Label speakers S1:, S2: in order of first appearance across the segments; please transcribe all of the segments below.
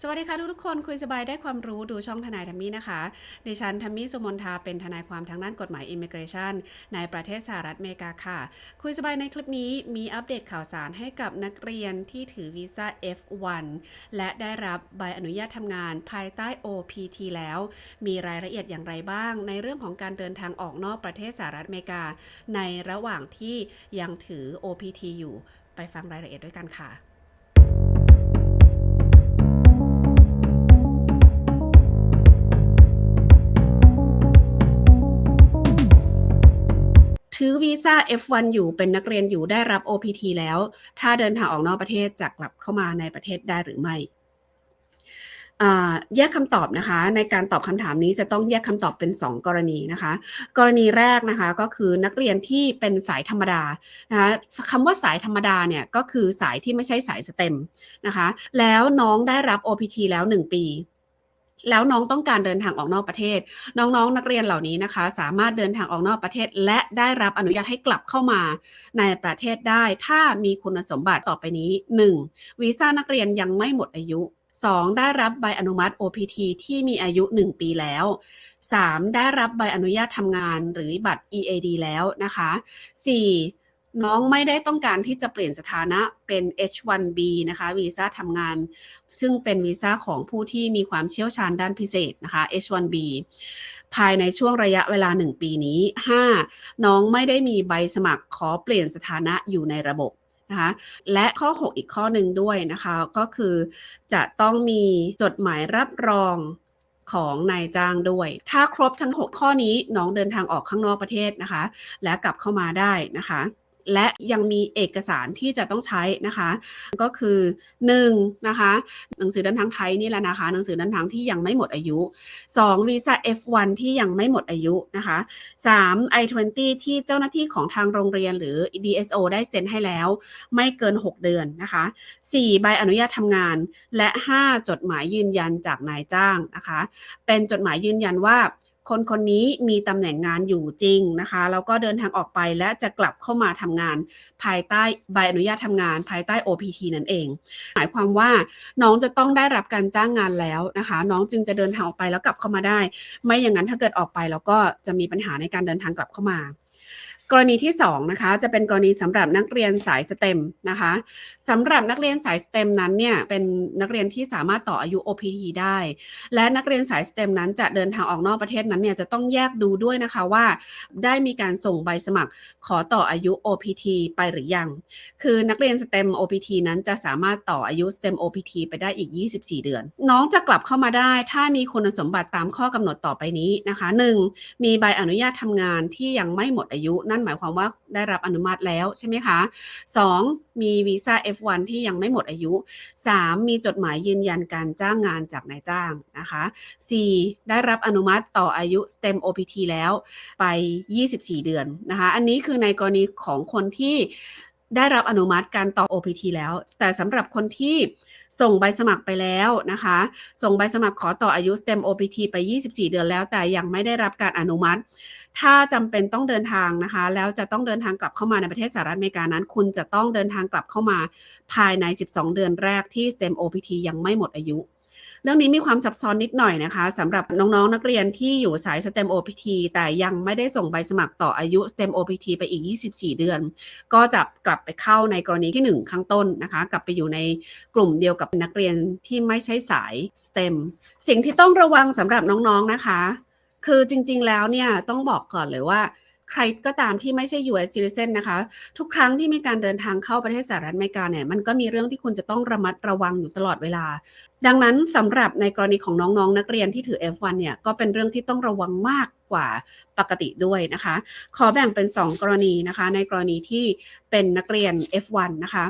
S1: สวัสดีค่ะทุกๆคนคุยสบายได้ความรู้ดูช่องทนายทัมมี่นะคะ ดิฉันทัมมี่สุมนทาเป็นทนายความทางด้านกฎหมายอิมิเกรชันในประเทศสหรัฐอเมริกาค่ะ คุยสบายในคลิปนี้มีอัปเดตข่าวสารให้กับนักเรียนที่ถือวีซ่า F1 และได้รับใบอนุญาตทำงานภายใต้ OPT แล้ว มีรายละเอียดอย่างไรบ้าง ในเรื่องของการเดินทางออกนอกประเทศสหรัฐอเมริกา ในระหว่างที่ยังถือ OPT อยู่ ไปฟังรายละเอียดด้วยกันค่ะ ซ่า F1 อยู่เป็นนักเรียนอยู่ได้รับ OPT แล้ว ถ้าเดินทางออกนอกประเทศจะกลับเข้ามาในประเทศได้หรือไม่แยกคำตอบนะคะ ในการตอบคำถามนี้จะต้องแยกคำตอบเป็น 2 กรณีนะคะ กรณีแรกนะคะก็คือนักเรียนที่เป็นสายธรรมดานะคะคำว่าสายธรรมดาเนี่ยก็คือสายที่ไม่ใช่สายสเต็มนะคะ แล้วน้องได้รับ OPT แล้ว 1 ปี แล้วน้องต้องการเดินทางออกนอกประเทศ น้องๆนักเรียนเหล่านี้นะคะ สามารถเดินทางออกนอกประเทศ และได้รับอนุญาตให้กลับเข้ามาในประเทศได้ ถ้ามีคุณสมบัติต่อไปนี้ 1. วีซ่านักเรียนยังไม่หมดอายุ 2. ได้รับใบอนุมัติ OPT ที่มีอายุ 1 ปีแล้ว 3. ได้รับใบอนุญาตทำงานหรือบัตร EAD แล้วนะคะ 4. น้องไม่ได้ต้องการที่จะเปลี่ยนสถานะเป็น H1B นะคะวีซ่าทำงาน ซึ่งเป็นวีซ่าของผู้ที่มีความเชี่ยวชาญด้านพิเศษนะคะ H1B ภายในช่วงระยะเวลา 1 ปีนี้ 5. น้องไม่ได้มีใบสมัครขอเปลี่ยนสถานะอยู่ในระบบนะคะและข้อ 6 อีกข้อหนึ่งด้วยนะคะก็คือจะต้องมีจดหมายรับรองของนายจ้างด้วย ถ้าครบทั้ง 6 ข้อนี้น้องเดินทางออกข้างนอกประเทศนะคะ และกลับเข้ามาได้นะคะ และยังมีเอกสารที่จะต้องใช้นะคะ ก็คือ1นะคะหนังสือเดินทางไทยนี่แหละนะคะหนังสือเดินทางที่ยังไม่หมดอายุ 2. วีซ่า F1 ที่ยังไม่หมดอายุนะคะ 3. I-20 ที่เจ้าหน้าที่ของทางโรงเรียนหรือ DSO ได้เซ็นให้แล้ว ไม่เกิน 6 เดือนนะคะ 4. ใบอนุญาตทำงาน และ 5. จดหมายยืนยันจากนายจ้างนะคะ เป็นจดหมายยืนยันว่า คนคนนี้มีตำแหน่งงานอยู่จริงนะคะแล้วก็เดินทางออกไปและจะกลับเข้ามาทำงาน ภายใต้ใบอนุญาตทำงาน ภายใต้ OPT นั่นเอง หมายความว่าน้องจะต้องได้รับการจ้างงานแล้วนะคะ น้องจึงจะเดินทางออกไปแล้วกลับเข้ามาได้ ไม่อย่างนั้นถ้าเกิดออกไปแล้วก็จะมีปัญหาในการเดินทางกลับเข้ามากรณีที่2นะคะจะเป็นกรณีสำหรับนักเรียนสายสเต็มนะคะสำหรับนักเรียนสายสเต็มนั้นเนี่ยเป็นนักเรียนที่สามารถต่ออายุ OPT ได้ และนักเรียนสายสเต็มนั้นจะเดินทางออกนอกประเทศนั้นเนี่ยจะต้องแยกดูด้วยนะคะว่าได้มีการส่งใบสมัครขอต่ออายุ OPT ไปหรือยัง คือนักเรียน STEM OPT นั้นจะสามารถต่ออายุ STEM OPT ไปได้อีก 24 เดือน น้องจะกลับเข้ามาได้ ถ้ามีคุณสมบัติตามข้อกำหนดต่อไปนี้นะคะ 1. มีใบอนุญาตทำงานที่ยังไม่หมดอายุนั่นหมายความว่าได้รับอนุมัติแล้วใช่ไหมคะ 2. มีวีซ่า F1 ที่ยังไม่หมดอายุ 3. มีจดหมายยืนยันการจ้างงานจากนายจ้างนะคะ 4. ได้รับอนุมัติต่ออายุ STEM OPT แล้วไป 24 เดือนนะคะ อันนี้คือในกรณีของคนที่ ได้รับอนุมัติการต่อ OPT แล้ว แต่สำหรับคนที่ส่งใบสมัครไปแล้วนะคะ ส่งใบสมัครขอต่ออายุ STEM OPT ไป 24 เดือนแล้ว แต่ยังไม่ได้รับการอนุมัติ ถ้าจำเป็นต้องเดินทางนะคะ แล้วจะต้องเดินทางกลับเข้ามาในประเทศสหรัฐอเมริกานั้น คุณจะต้องเดินทางกลับเข้ามาภายใน 12 เดือนแรกที่ STEM OPT ยังไม่หมดอายุ เรื่องนี้มีความซับซ้อนนิดหน่อยนะคะสำหรับน้องๆนักเรียนที่อยู่สาย STEM OPT แต่ยังไม่ได้ส่งใบสมัครต่ออายุ STEM OPT ไปอีก 24 เดือน ก็จะกลับไปเข้าในกรณีที่ 1 ข้างต้นนะคะ กลับไปอยู่ในกลุ่มเดียวกับนักเรียนที่ไม่ใช่สาย STEM สิ่งที่ต้องระวังสำหรับน้องๆนะคะ คือจริงๆแล้วเนี่ยต้องบอกก่อนเลยว่า ใครก็ตามที่ไม่ใช่ US citizen นะคะ ทุกครั้งที่มีการเดินทางเข้าประเทศสหรัฐอเมริกาเนี่ยมันก็มีเรื่องที่คุณจะต้องระมัดระวังอยู่ตลอดเวลา ดังนั้นสำหรับในกรณีของน้องๆนักเรียนที่ถือ F1 เนี่ยก็เป็นเรื่องที่ต้องระวังมากกว่าปกติด้วยนะคะ ขอแบ่งเป็น 2 กรณีนะคะ ในกรณีที่เป็นนักเรียน F1 นะคะ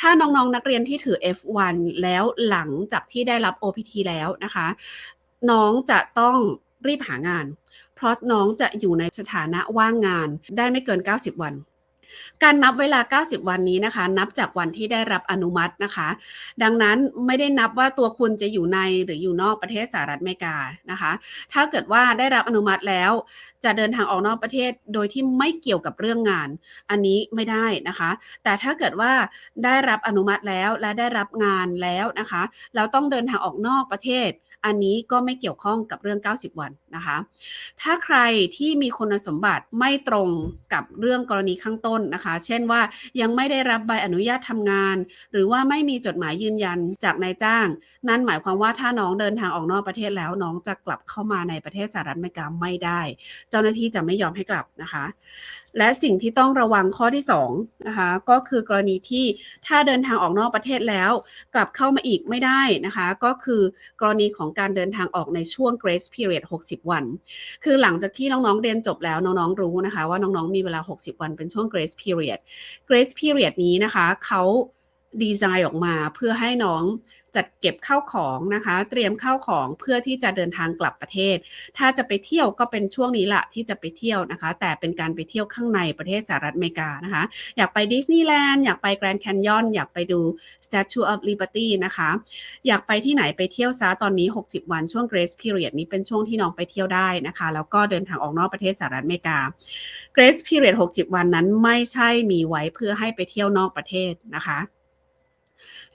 S1: ถ้าน้องๆนักเรียนที่ถือ F1 แล้วหลังจากที่ได้รับ OPT แล้วนะคะ น้องจะต้องรีบหางาน เพราะน้องจะอยู่ในสถานะว่างงานได้ไม่เกิน 90 วัน การนับเวลา 90 วันนี้นะคะ นับจากวันที่ได้รับอนุมัตินะคะ ดังนั้นไม่ได้นับว่าตัวคุณจะอยู่ในหรืออยู่นอกประเทศสหรัฐอเมริกานะคะ ถ้าเกิดว่าได้รับอนุมัติแล้ว จะเดินทางออกนอกประเทศโดยที่ไม่เกี่ยวกับเรื่องงาน อันนี้ไม่ได้นะคะ แต่ถ้าเกิดว่าได้รับอนุมัติแล้วและได้รับงานแล้วนะคะแล้วต้องเดินทางออกนอกประเทศอันนี้ก็ไม่เกี่ยวข้องกับเรื่อง 90 วันนะคะ ถ้าใครที่มีคุณสมบัติไม่ตรงกับเรื่องกรณีข้างต้นนะคะ เช่นว่ายังไม่ได้รับใบอนุญาตทำงาน หรือว่าไม่มีจดหมายยืนยันจากนายจ้าง นั่นหมายความว่าถ้าน้องเดินทางออกนอกประเทศแล้วน้องจะกลับเข้ามาในประเทศสหรัฐอเมริกาไม่ได้ เจ้าหน้าที่จะไม่ยอมให้กลับนะคะและสิ่งที่ต้องระวังข้อที่2นะคะก็คือกรณีที่ถ้าเดินทางออกนอกประเทศแล้ว กลับเข้ามาอีกไม่ได้นะคะ ก็คือกรณีของการเดินทางออกในช่วง grace period 60 วัน คือหลังจากที่น้องๆเรียนจบแล้วน้องๆรู้นะคะ ว่าน้องๆมีเวลา 60 วันเป็นช่วง grace period grace period นี้นะคะเขา ดีไซน์ออกมาเพื่อให้น้องจัดเก็บข้าวของนะคะ เตรียมข้าวของเพื่อที่จะเดินทางกลับประเทศ ถ้าจะไปเที่ยวก็เป็นช่วงนี้แหละที่จะไปเที่ยวนะคะ แต่เป็นการไปเที่ยวข้างในประเทศสหรัฐอเมริกานะคะ อยากไปดิสนีย์แลนด์อยากไปแกรนด์แคนยอนอยากไปดู Statue of Liberty นะคะ อยากไปที่ไหนไปเที่ยวซะตอนนี้ 60 วันช่วง grace period นี้เป็นช่วงที่น้องไปเที่ยวได้นะคะ แล้วก็เดินทางออกนอกประเทศสหรัฐอเมริกา grace period 60 วันนั้นไม่ใช่มีไว้เพื่อให้ไปเที่ยวนอกประเทศนะคะ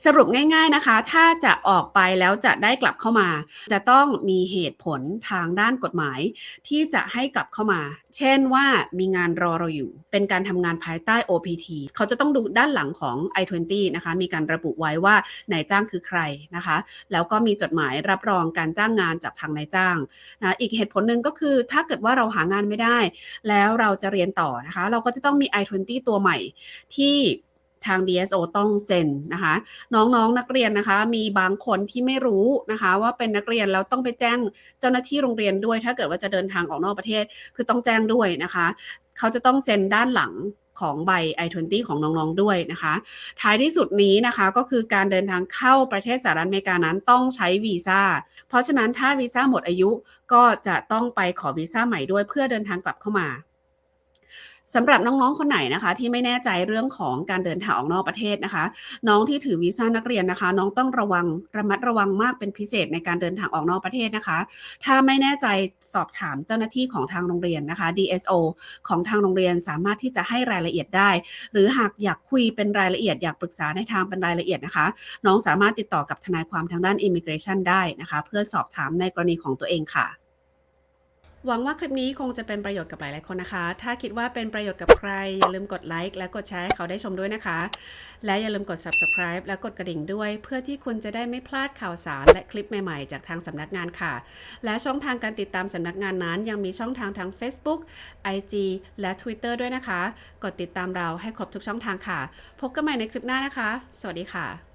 S1: สรุปง่ายๆนะคะ ถ้าจะออกไปแล้วจะได้กลับเข้ามา จะต้องมีเหตุผลทางด้านกฎหมาย ที่จะให้กลับเข้ามา เช่นว่ามีงานรอเราอยู่ เป็นการทำงานภายใต้ OPT เขาจะต้องดูด้านหลังของ I-20 นะคะ มีการระบุไว้ว่านายจ้างคือใครนะคะ แล้วก็มีจดหมายรับรองการจ้างงานจากทางนายจ้างนะอีกเหตุผลหนึ่งก็คือ ถ้าเกิดว่าเราหางานไม่ได้ แล้วเราจะเรียนต่อนะคะ เราก็จะต้องมี I-20 ตัวใหม่ที่ ทาง DSO ต้องเซ็นนะคะ น้องๆนนักเรียนนะคะ มีบางคนที่ไม่รู้นะคะ ว่าเป็นนักเรียนแล้วต้องไปแจ้งเจ้าหน้าที่โรงเรียนด้วย ถ้าเกิดว่าจะเดินทางออกนอกประเทศคือต้องแจ้งด้วยนะคะ เขาจะต้องเซ็นด้านหลังของใบ I-20 ของน้องๆด้วยนะคะ ท้ายที่สุดนี้นะคะก็คือการเดินทางเข้าประเทศสหรัฐอเมริกานั้นต้องใช้วีซ่า เพราะฉะนั้นถ้าวีซ่าหมดอายุก็จะต้องไปขอวีซ่าใหม่ด้วยเพื่อเดินทางกลับเข้ามา สำหรับน้องๆคนไหนนะคะ ที่ไม่แน่ใจเรื่องของการเดินทางออกนอกประเทศนะคะ น้องที่ถือวีซ่านักเรียนนะคะ น้องต้องระวังระมัดระวังมากเป็นพิเศษในการเดินทางออกนอกประเทศนะคะ ถ้าไม่แน่ใจสอบถามเจ้าหน้าที่ของทางโรงเรียนนะคะ DSO ของทางโรงเรียนสามารถที่จะให้รายละเอียดได้ หรือหากอยากคุยเป็นรายละเอียดอยากปรึกษาในทางเป็นรายละเอียดนะคะ น้องสามารถติดต่อกับทนายความทางด้าน Immigration ได้นะคะ เพื่อสอบถามในกรณีของตัวเองค่ะ หวังว่าคลิปนี้คงจะเป็นประโยชน์กับหลายๆคนนะคะ ถ้าคิดว่าเป็นประโยชน์กับใคร อย่าลืมกดไลค์และกดแชร์ให้เขาได้ชมด้วยนะคะ และอย่าลืมกด subscribe และกดกระดิ่งด้วย เพื่อที่คุณจะได้ไม่พลาดข่าวสารและคลิปใหม่ๆ จากทางสำนักงานค่ะ และช่องทางการติดตามสำนักงานนั้น ยังมีช่องทางทาง Facebook IG และ Twitter ด้วยนะคะ กดติดตามเราให้ครบทุกช่องทางค่ะ พบกันใหม่ในคลิปหน้านะคะ สวัสดีค่ะ